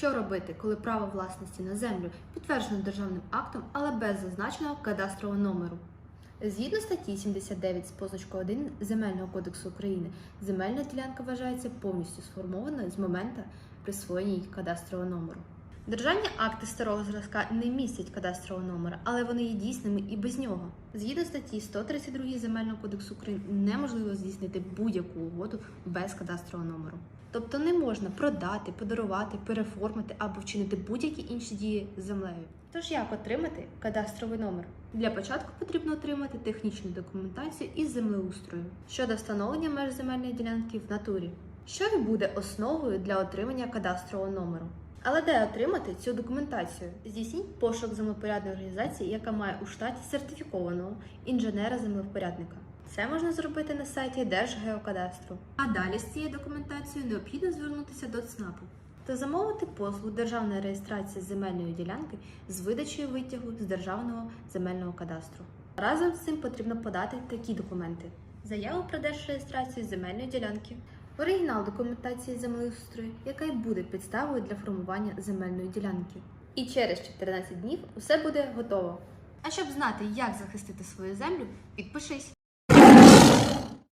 Що робити, коли право власності на землю підтверджено державним актом, але без зазначеного кадастрового номеру? Згідно статті 79 з позначкою 1 Земельного кодексу України, земельна ділянка вважається повністю сформованою з моменту присвоєння її кадастрового номеру. Державні акти старого зразка не містять кадастрового номера, але вони є дійсними і без нього. Згідно статті 132 Земельного кодексу України неможливо здійснити будь-яку угоду без кадастрового номеру. Тобто не можна продати, подарувати, переформити або вчинити будь-які інші дії з землею. Тож як отримати кадастровий номер? Для початку потрібно отримати технічну документацію із землеустрою щодо встановлення меж земельної ділянки в натурі, що і буде основою для отримання кадастрового номеру. Але де отримати цю документацію? Здійсніть пошук землепорядної організації, яка має у штаті сертифікованого інженера-землевпорядника. Це можна зробити на сайті Держгеокадастру. А далі з цією документацією необхідно звернутися до ЦНАПу та замовити послугу державної реєстрації земельної ділянки з видачею витягу з державного земельного кадастру. Разом з цим потрібно подати такі документи: заяву про держреєстрацію земельної ділянки, оригінал документації землеустрою, яка й буде підставою для формування земельної ділянки. І через 14 днів усе буде готово. А щоб знати, як захистити свою землю, підпишись.